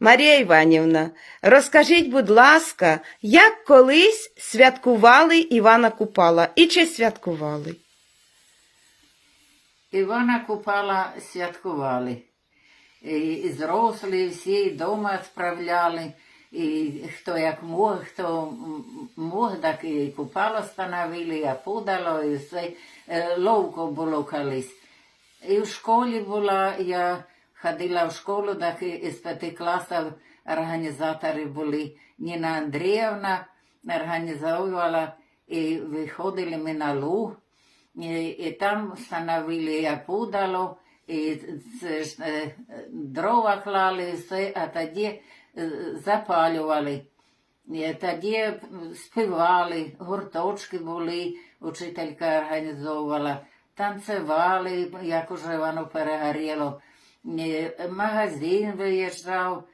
Марія Іванівна, розкажіть, будь ласка, як колись святкували Івана Купала і чи святкували? Івана Купала святкували. І, зрослі всі дома справляли. І хто як мог, хто мог, так і купало становили, а подало, і все Е, ловко було колись. І в школі була, я ходила в школу, так із п'яти класів організатори були. Ніна Андріївна організовувала, і виходили ми на луг, і, і там встановили япудало, і це е, дрова клали, все, а тоді е, запалювали. І Тоді співали, гурточки були, учителька організовувала, танцювали, як уже воно перегоріло. Магазин виїжджав,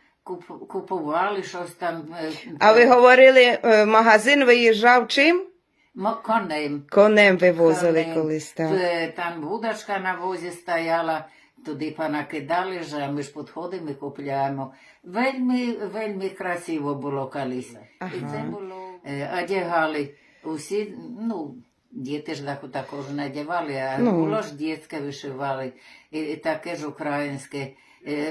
купували щось там. е, А ви говорили, е, магазин виїжджав чим? конем. Конем вивозили Конем. колись, так. Е, Там будочка на возі стояла, туди понакидали же, а ми ж підходимо і купляємо. Вельми, вельми красиво було колись. І це було. Одягали усі, ну, діти ж так, також надягали, а Ну. було ж дітське вишивали, і, і таке ж українське.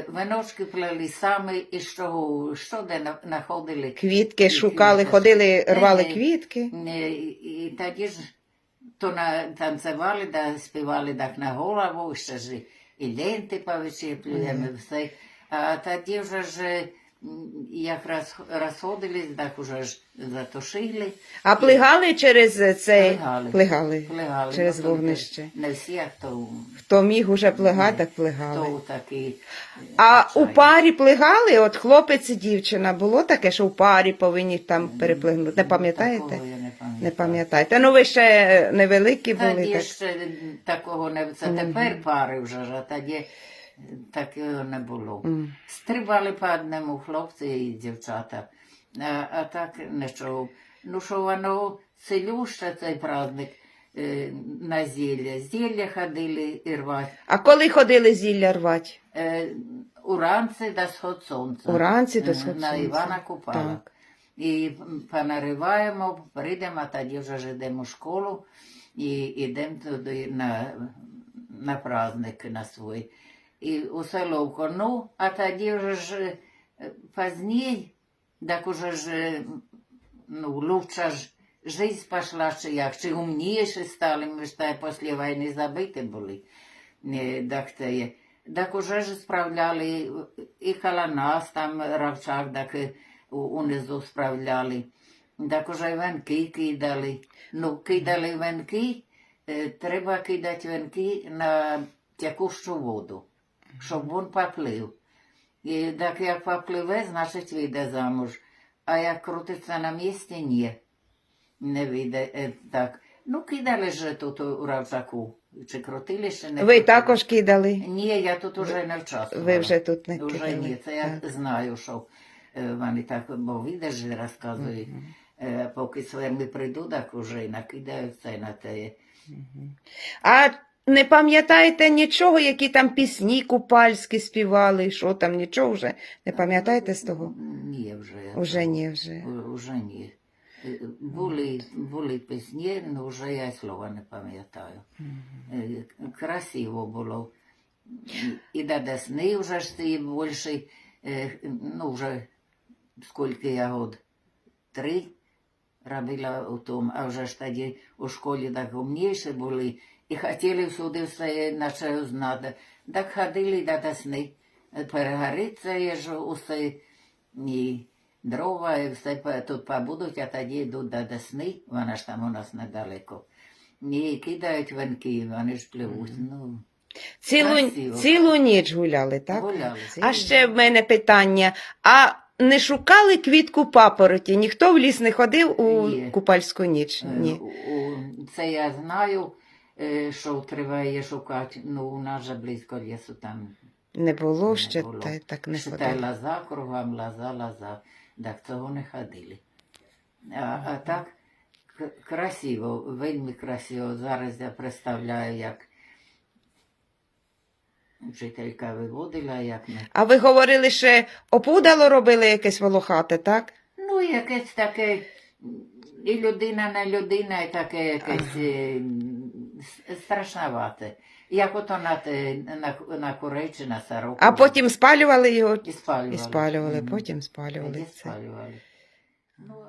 Веночки плели самі і що, що де знаходили. Квітки І шукали, квіти. ходили, рвали Е, квітки. І, і тоді ж то на, танцювали, да, співали так на голову, ще ж і- і ленти повичіплюємо, все. А тоді вже ж, як роз, розходились, так уже ж затушили. А плигали через цей Плигали. плигали. Плигали. через Ну, вогнище. Не всі, а хто, Хто міг уже плигати, так плигали. хто такий. А звичайний. у парі плигали, от хлопець і дівчина, було таке, що у парі повинні там переплигнути. Не пам'ятаєте? Такого я не пам'ятаю. Не пам'ятаєте. Ну ви ще невеликі були. Тоді Так. ще такого не це тепер пари вже а тоді такого не було. М. Стрибали по одному хлопці і дівчата, а, а так нічого. Ну що воно цілюще цей праздник е, на зілля. Зілля ходили і рвати. А коли ходили зілля рвати? Е, уранці до сход сонця. Уранці до сход На. Івана Купала. Так. І понариваємо, прийдемо, а тоді вже ж йдемо в школу і йдемо туди на, на праздник на свій. І у селовку. Ну, а тоді вже ж е, пізніше, так уже ж, е, ну, лучше ж жизнь пішла, чи як, чи умніші стали, ми ж та після війни забиті були. Е, Так, це є. Так уже ж справляли і коло нас там равчак, так унизу справляли. Так уже венки кидали. Ну, кидали венки, треба кидати венки на тякущу воду, щоб він поплив. І так як попливе, значить вийде замуж. А як крутиться на місці, ні. Не вийде е, так. Ну, кидали ж тут у равчаку. Чи крутили, чи не Ви крутили. також кидали? Ні, я тут уже не вчаствувала. Ви вже тут не Уже кидали. ні, це я Так. знаю, що е, вони так, бо видиш, розказують. Е, Поки своїми прийду, так уже і накидають це на те. А не пам'ятаєте нічого, які там пісні купальські співали, що там, нічого вже? Не пам'ятаєте з того? Ні, вже. Уже ні, вже. Уже ні. Е, Були, були пісні, але вже я слова не пам'ятаю. Е, Красиво було. І до десни вже ж ці більше, е, ну вже скільки я год, три робила у тому, а вже ж тоді у школі так умніші були і хотіли всюди все наче знати. Так ходили до десни. Перегориться ж усе, і дрова, і все тут побудуть, а тоді йдуть до десни, вона ж там у нас недалеко. І кидають венки, вони ж пливуть. Ну, Цілу, Красиво. цілу ніч гуляли, так? гуляли. А ще в мене питання. А не шукали квітку папороті? Ніхто в ліс не ходив у Ні. купальську ніч? Е, Ні. у- у- Це я знаю, що треба її шукати. Ну, у нас же близько лісу там Не було не ще, було. та, так не ходили. лоза кругом, лоза, лоза. Так цього не ходили. А, а так красиво, вельми красиво. Зараз я представляю, як Вчителька виводила, як ми. А ви говорили, що опудало робили якесь волохате, так? Ну, якесь таке, і людина не людина, і таке якесь е, с- страшновате. Як ото на, на, на курей чи на сороку. А потім спалювали його і спалювали. і спалювали, потім спалювали І спалювали. Ну,